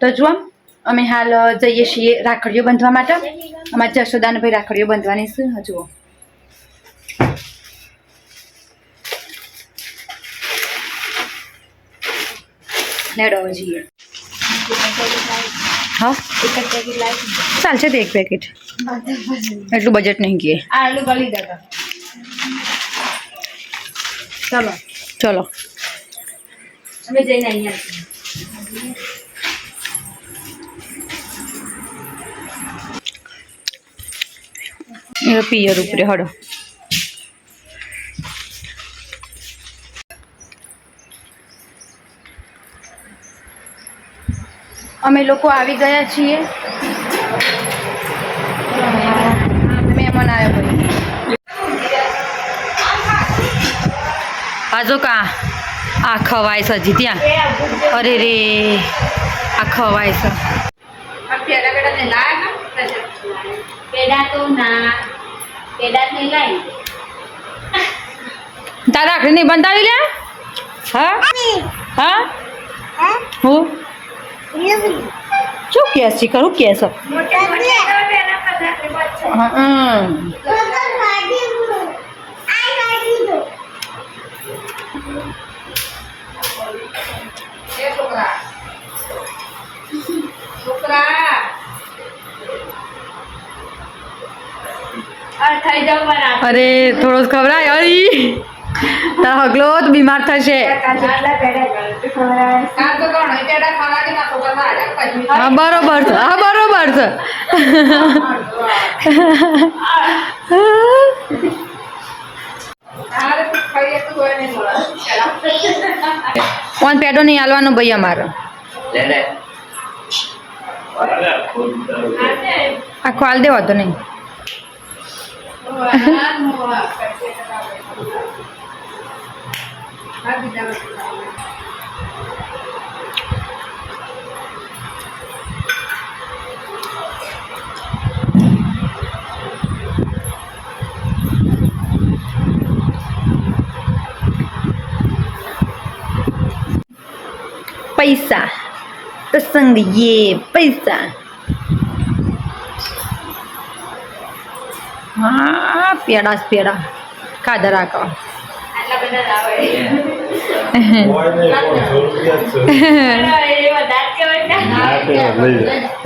તો જુઓ અમે હાલ જઈએ છીએ રાખડીઓ બાંધવા માટે. અમારા જશોદાન ભાઈ રાખડીઓ બાંધવાની છે જુઓ. હવે જઈએ. હા? ચાલશે તે એક પેકેટ. એટલું બજેટ નહીં કહે ચલો ચલો. અમે જઈને અહીંયા પિયર ઉપરે હડો. અમે લોકો આવી ગયા છીએ. મહેમાન આવ્યો આજો કા આ ખવાય છે હજી ત્યાં. અરે રે આ ખવાય છે. પેડા તો ના તારા રાખડી બંધાવી લે હા હા હું શું કે છે કરું કે છે અરે થોડો ખવડાય અરી તારો હગલો તો બીમાર થશે. હા બરોબર છે હા બરોબર છે. કોણ પેડો નહીં હાલવાનું ભાઈ અમારો. આખો હાલ દેવા તો નહીં. પૈસા પ્રસંગ યે પૈસા હા પેડા જ પેડા. ખાધા રાખો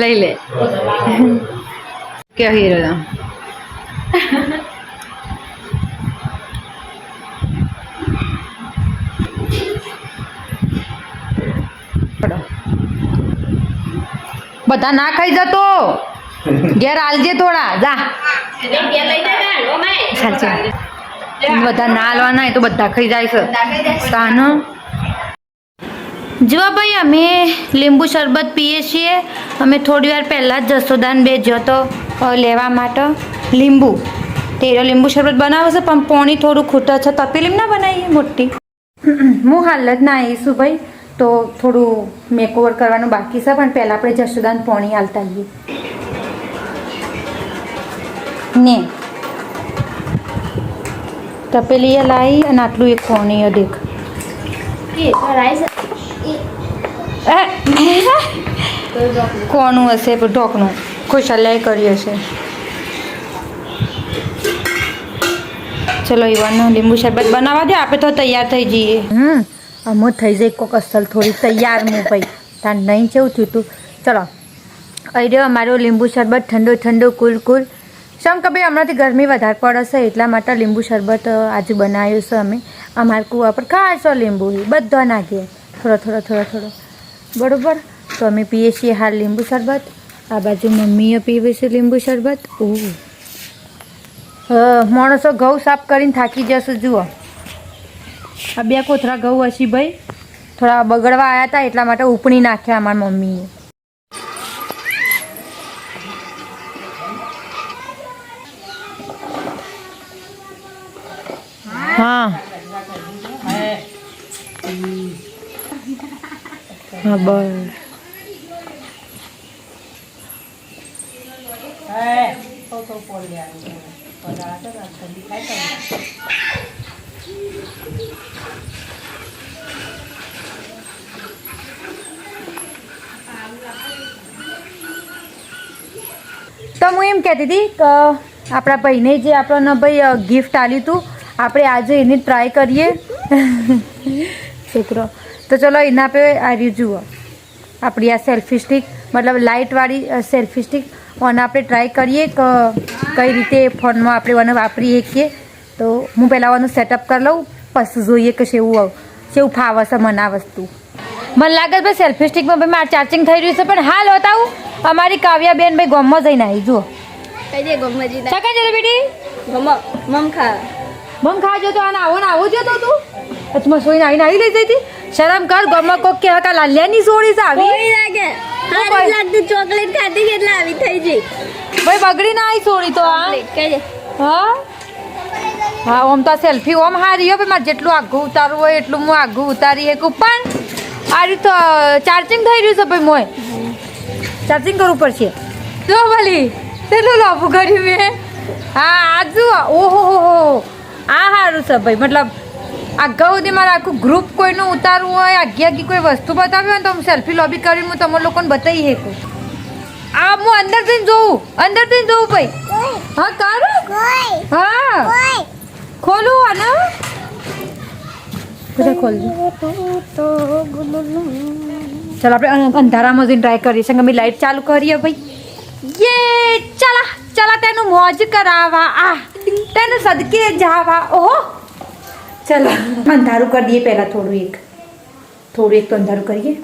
લઈ લે. કે હીરો બધા ના ખાઈ જતો. ઘેર આલજે થોડા, જા. બધા ના હાલવાના એ તો બધા ખાઈ જાય છે. કાનો જો ભાઈ, અમે લીંબુ શરબત પીએ છીએ. અમે થોડી વાર પહેલાં જ જસોદાન બે જતો લેવા માટે. લીંબુ. તેરો લીંબુ શરબત બનાવે છે, પણ પોણી થોડું ખૂટે છે. તપેલીમ ના બનાવીએ મોટી? હું હાલ જ ના આવીશું ભાઈ. તો થોડું મેકઓવર કરવાનું બાકી છે, પણ પહેલાં આપણે જસોદાન પોણી હાલતા આવીએ ને. તપેલી એ લાવી અને આટલું એક દેખ. એ, કોનું હશે? ઢોકનું. ખુશાલાય કર્યું હશે. ચલો ઈવાનું લીંબુ શરબત બનાવવા દે આપણે તો તૈયાર થઈ જઈએ. હમ અમો થઈ જાય કોક અસલ થોડી તૈયાર હું ભાઈ. તાર નહીં કેવું થયું તું. ચલો અહીં રહ્યો અમારો લીંબુ શરબત ઠંડો ઠંડો કુલ કુલ શમ કે ભાઈ હમણાંથી ગરમી વધારે પડે છે એટલા માટે લીંબુ શરબત આજે બનાવ્યું છે અમે. અમારા કૂવા પર ખાસો લીંબુ. બધા નાખીએ થોડો થોડો થોડો થોડો. બરાબર? તો અમે પીએ છીએ હાલ લીંબુ શરબત. આ બાજુ મમ્મીએ પીવે છે લીંબુ શરબત. ઓહ માણસો ઘઉં સાફ કરીને થાકી જશે, જુઓ. આ બે કોથરા ઘઉં હશી ભાઈ. થોડા બગડવા આવ્યા હતા, એટલા માટે ઉપણી નાખ્યા અમારા મમ્મીએ. હા. હા, બસ. તો હું એમ કહેતી હતી કે આપણા ભાઈને જે આપણને ભાઈ ગિફ્ટ આપ્યું હતું આપણે આજે એની ટ્રાય કરીએ. છોકરો. તો ચલો એના આપણે આ રહ્યું જુઓ. આપણી આ સેલ્ફી સ્ટિક મતલબ લાઇટવાળી સેલ્ફી સ્ટિક અને આપણે ટ્રાય કરીએ કે કઈ રીતે ફોનમાં આપણે એને વાપરી શકીએ તો હું પહેલાં એનું સેટઅપ કરી લઉં પછી જોઈએ કે શેવું શેવું ફાવે છે મને આ વસ્તુ. મને લાગે છે ભાઈ સેલ્ફી સ્ટિકમાં ભાઈ મારે ચાર્જિંગ થઈ રહ્યું છે પણ હાલ બતાવું અમારી કાવ્યાબેન ભાઈ ગોમમાં જઈને આવી જુઓ. કઈ દે ગોમમાં જઈને? બેટી. ગમ મમ ખા. મમ ખાજો તો આને આવો ને આવો જતો તું. અચમાં સોઈને આવીને આવી લઈ જઈ હતી શરમ કર ગામમાં કોક કે હકા લાલ્યાની સોળી આવી. લાગે. હારી લાગતું ચોકલેટ ખાધી એટલે આવી થઈ જઈ ભાઈ બગડી ના આવી સોળી તો દે. હા? હા ઓમ તો સેલ્ફી ઓમ હારી હો ભાઈ મારે જેટલું આઘું ઉતારવું હોય એટલું હું આઘું ઉતારી શકું. પણ આ તો ચાર્જિંગ થઈ રહ્યું છે ભાઈ મોય ચાર્જિંગ કરવું પડશે. જો ભલી કેટલું લાંબુ કર્યું મેં હા આ જુઓ. ઓહો હો હો. આ સારું છે ભાઈ. મતલબ આગળ સુધી મારે આખું ગ્રુપ કોઈનું ઉતારવું હોય આગી આગી કોઈ વસ્તુ બતાવી હોય તો હું સેલ્ફી લોબી કરીને હું તમારા લોકોને બતાવી શકું. આ હું અંદર અંદરથી જોઉં. અંદર અંદરથી જોઉં ભાઈ. હા કર હા. ખોલું આને. બધા ખોલજો. ચાલો આપણે અંધારામાં જઈને ટ્રાય કરીએ છીએ. અમે લાઈટ ચાલુ કરીએ ભાઈ. યે ચાલા ચાલા તેનું મોજ કરાવા. આ. તેનું સદકે જાવા. ઓહો. ચલો. અંધારું કરી દઈએ પહેલાં થોડું એક. થોડું એક તો અંધારું કરીએ.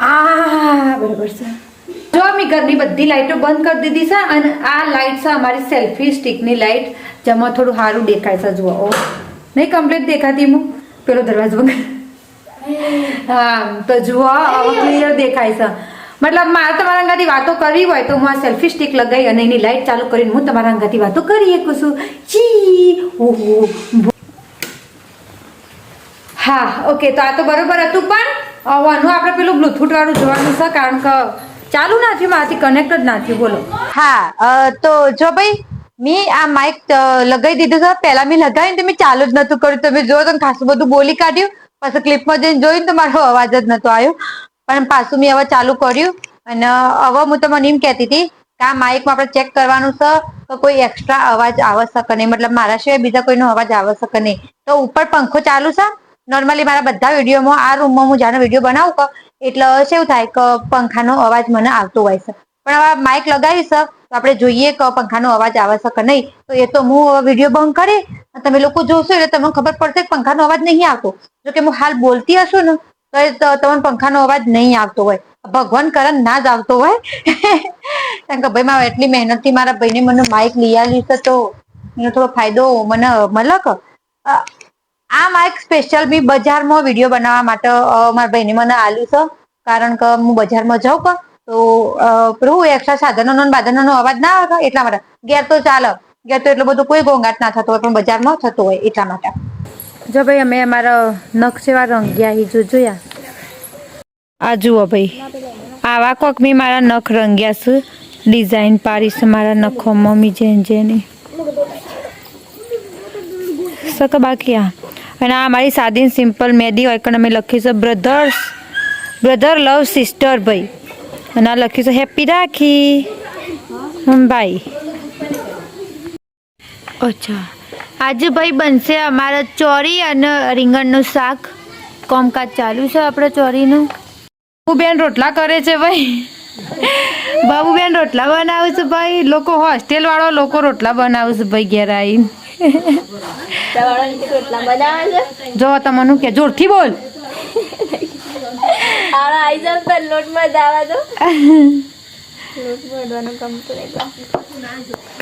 આ, બરાબર છે. જો મેં ઘરની બધી લાઈટો બંધ કરી દીધી છે અને આ લાઈટ છે અમારી સેલ્ફી સ્ટિકની લાઈટ. જેમાં થોડું સારું દેખાય છે જુઓ. ઓ નહીં કમ્પ્લીટ દેખાતી હું પેલો દરવાજો હા, તો જુઓ ક્લિયર દેખાય છે. મતલબ મારે તમારા અંગાથી વાતો કરવી હોય તો હું આ સેલ્ફી સ્ટિક લગાવી અને એની લાઇટ ચાલુ કરીને હું તમારા અંગાથી વાતો કરી શકું છું. ચી! ઓહો! હા ઓકે તો આ તો બરોબર હતું પણ આનું આપણે પેલું બ્લુટૂથ વાળું જોવાનું છે કારણ કે ચાલુ ના થયું, મારાથી કનેક્ટ જ ના થયું. બોલો. હા તો જો ભાઈ, મેં આ માઇક લગાવી દીધું છે. પહેલા મેં લગાવીને તો મેં ચાલુ જ નતું કર્યું. તમે જોયું તો ખાસું બધું બોલી કાઢ્યું. પછી ક્લિપમાં જઈને જોયું તો મારો અવાજ જ નતો આવ્યો. પણ પાછું મેં હવે ચાલુ કર્યું અને હવે હું તમને એમ કહેતી હતી કે આ માઇકમાં આપણે ચેક કરવાનું છે તો કોઈ એક્સ્ટ્રા અવાજ આવે શકે નહીં. મતલબ મારા સિવાય બીજા કોઈનો અવાજ આવે શકે નહીં. તો ઉપર પંખો ચાલુ છે. નોર્મલી મારા બધા વિડીયોમાં, આ રૂમમાં હું જ્યારે વીડિયો બનાવું કે એટલે શું થાય કે પંખાનો અવાજ મને આવતો હોય છે. પણ હવે માઇક લગાવીશ તો આપણે જોઈએ કે પંખાનો અવાજ આવે છે કે નહીં. તો એ તો હું વીડિયો બંધ કરી તમે લોકો જોશો એટલે તમને ખબર પડશે કે પંખાનો અવાજ નહીં આવતો. જો કે હું હાલ બોલતી હશું ને તો તમને પંખાનો અવાજ નહીં આવતો હોય. ભગવાન કરન ના જ આવતો હોય. કારણ કે ભાઈ, મારે એટલી મહેનતથી મારા ભાઈને મને માઇક લઈ આવ્યું છે તો એનો થોડો ફાયદો મને મલક આ માઇક સ્પેશિયલ બી બજારમાં વીડિયો બનાવવા માટે મારા ભાઈને મને આલ્યું છે. કારણ કે હું બજારમાં જાઉં કે, તો પ્રભુ એક્સ્ટ્રા સાધનોનો ને બાધનોનો અવાજ ના આવે એટલા માટે? ઘેર તો ચાલે. ઘેર તો એટલો બધો કોઈ ઘોંઘાટ ના થતો હોય, પણ બજારમાં થતો હોય એટલા માટે. જો ભાઈ, અમે અમારા નખ જેવા રંગ્યા ઈ જોયા. આ જુઓ ભાઈ, આવા કોક મેં મારા નખ રંગ્યા છે. ડિઝાઇન પાડીશ મારા નખો મમ્મી જેન જેની. સક બાકી આ. અને આ મારી સાદી સિમ્પલ મેદી હોય પણ અમે લખ્યું છે બ્રધર્સ, બ્રધર લવ સિસ્ટર ભાઈ. અને આ લખ્યું છે હેપી રાખી. ભાઈ અચ્છા. આજે ભાઈ બનશે અમારા ચોરી અને રીંગણનું શાક. કોમકાજ ચાલુ છે આપણે ચોરીનું. બાબુબેન રોટલા કરે છે ભાઈ. બાબુબેન રોટલા બનાવે છે ભાઈ. લોકો હોસ્ટેલ વાળો લોકો રોટલા બનાવે છે ભાઈ ઘેર આવીને. જો તમને કે જોરથી બોલ. આળા આઈ જાવ લોટમાં દાવા દો.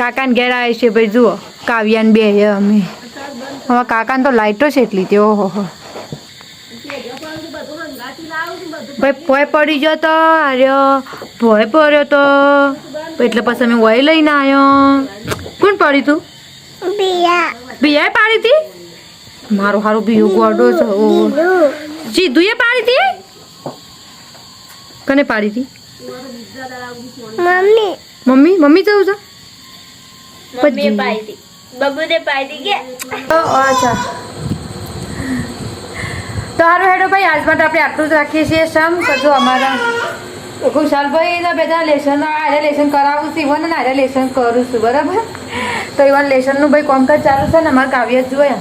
કાકાને ઘેર આવે છે ભાઈ જુઓ. કાવ્યાન બે હે અમે. હવે કાકાને તો લાઈટો છે એટલી તે ઓહો હો. ભાઈ ભોય પડી ગયો તો આર્યો ભોય પડ્યો તો. એટલે પછી અમે વય લઈને આવ્યો. કોણ પડી તું? બિયા પાડી હતી મારો હારું બિયું ગોડો છે સીધું એ પાડી હતી કને પાડી હતી મમ્મી. મમ્મી મમ્મી જવું છે? મમ્મી પાઈ બબુ દે પાઈ કે? અચ્છા. તો હારો હેડો ભાઈ આજ માટે આપણે આટલું જ રાખીએ છીએ સમ. કરજો અમારા ખુશાલભાઈ એના બધા લેસન આજે લેસન કરાવું છું ઇવન ને આરે લેસન કરું છું બરાબર? તો ઇવન લેસનનું ભાઈ કોમકાજ ચાલુ છે ને અમારે કાવ્ય જ જોઈએ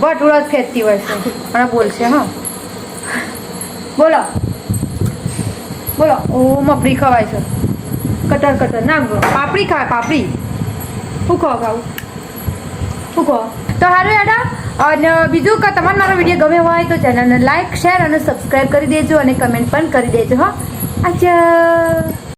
ભટુડો જ ખેંચતી હોય છે. પણ બોલશે હા. બોલો. બોલો ઓ મફળી ખવાય છે. કટર કટર. ના પાપડી ખાય, પાપડી. શું કહો ખાવું શું કહો? તો સારું એડા અને બીજું કે તમારે મારો વીડિયો ગમે હોય તો ચેનલને લાઈક, શેર અને સબસ્ક્રાઈબ કરી દેજો અને કમેન્ટ પણ કરી દેજો, હા. અચ્છા